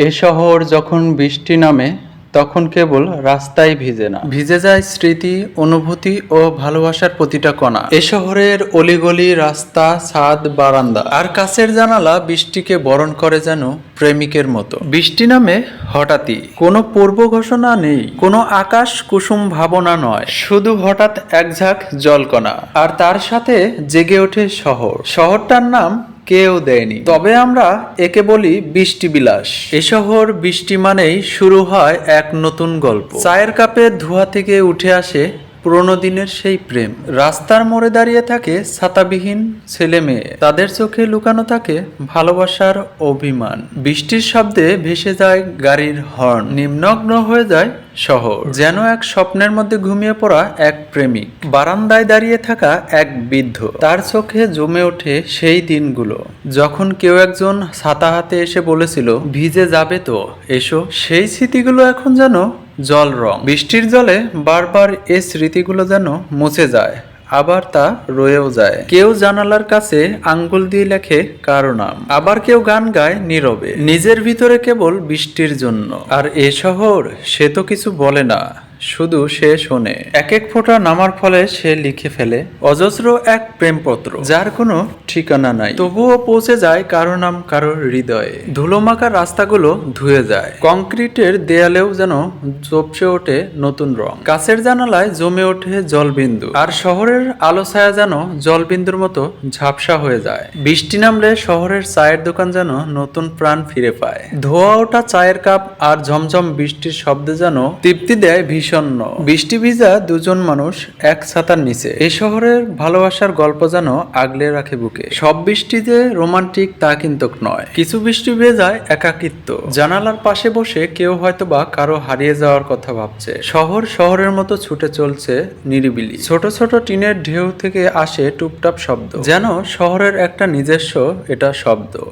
এ শহর যখন বৃষ্টি নামে তখন কেবল রাস্তাই ভিজে না। ভিজে যায় স্মৃতি অনুভূতি ও ভালোবাসার প্রতিটা কণা। এ শহরের অলিগলি রাস্তা ছাদ বারান্দা। আর কাছের জানালা বৃষ্টিকে বরণ করে যেন প্রেমিকের মতো। বৃষ্টি নামে হঠাৎই। কোনো পূর্ব ঘোষণা নেই কোনো আকাশ কুসুম ভাবনা নয়। শুধু হঠাৎ এক ঝাঁক জলকণা। আর তার সাথে জেগে ওঠে শহর। শহরটার নাম কেউ দেয়নি। তবে আমরা একে বলি বৃষ্টি বিলাস এ শহর বৃষ্টি মানেই শুরু হয় এক নতুন গল্প। চায়ের কাপে ধোয়া থেকে উঠে আসে পুরোনো দিনের সেই প্রেম। রাস্তার মোড়ে দাঁড়িয়ে থাকে ছাতাবিহীন ছেলে মেয়ে। তাদের চোখে লুকানো থাকে ভালোবাসার অভিমান। বৃষ্টির শব্দে ভেসে যায় গাড়ির হর্ন। নিম্নগ্ন হয়ে যায় শহর। যেন এক স্বপ্নের মধ্যে ঘুমিয়ে পড়া এক প্রেমিক। বারান্দায় দাঁড়িয়ে থাকা এক বৃদ্ধ। তার চোখে জমে ওঠে সেই দিনগুলো। যখন কেউ একজন ছাতা হাতে এসে বলেছিল, ভিজে যাবে তো, এসো। সেই স্মৃতিগুলো এখন যেন জল রং। বৃষ্টির জলে বারবার এ স্মৃতিগুলো যেন মুছে যায়, আবার তা রয়েও যায়। কেউ জানালার কাছে আঙ্গুল দিয়ে লেখে কারও নাম। আবার কেউ গান গায় নীরবে। নিজের ভিতরে কেবল বৃষ্টির জন্য। আর এ শহর, সে তো কিছু বলে না, শুধু সে শোনে। এক এক ফোঁটা নামার ফলে সে লিখে ফেলে, অজস্র এক প্রেমপত্র। যার কোনো ঠিকানা নাই। তবুও পৌঁছে যায় কারও নাম, কারও হৃদয়ে। ধুলোমাখা রাস্তাগুলো ধুয়ে যায়। কংক্রিটের দেয়ালেও যেন চপসে ওঠে নতুন রং। কাছের জানালায় জমে ওঠে জলবিন্দু। আর শহরের আলো ছায়া যেন জলবিন্দুর মতো ঝাপসা হয়ে যায়। বৃষ্টি নামলে শহরের চায়ের দোকান যেন নতুন প্রাণ ফিরে পায়। ধোয়া ওঠা চায়ের কাপ আর ঝমঝম বৃষ্টির শব্দে যেন তৃপ্তি দেয় ভীষণ বৃষ্টি ভিজা দুজন মানুষ এক ছাতার নিচে। এই শহরের ভালোবাসার গল্প যেন আগলে রাখে বুকে। সব বৃষ্টিতে রোমান্টিক তা কিন্তু নয়। কিছু বৃষ্টি ভেজায় একাকিত্ব। জানালার পাশে বসে কেউ হয়তো বা কারও হারিয়ে যাওয়ার কথা ভাবছে। শহর শহরের মতো ছুটে চলছে নিরিবিলি। ছোট ছোট টিনের ঢেউ থেকে আসে টুপটাপ শব্দ। যেন শহরের একটা নিজস্ব এটা শব্দ।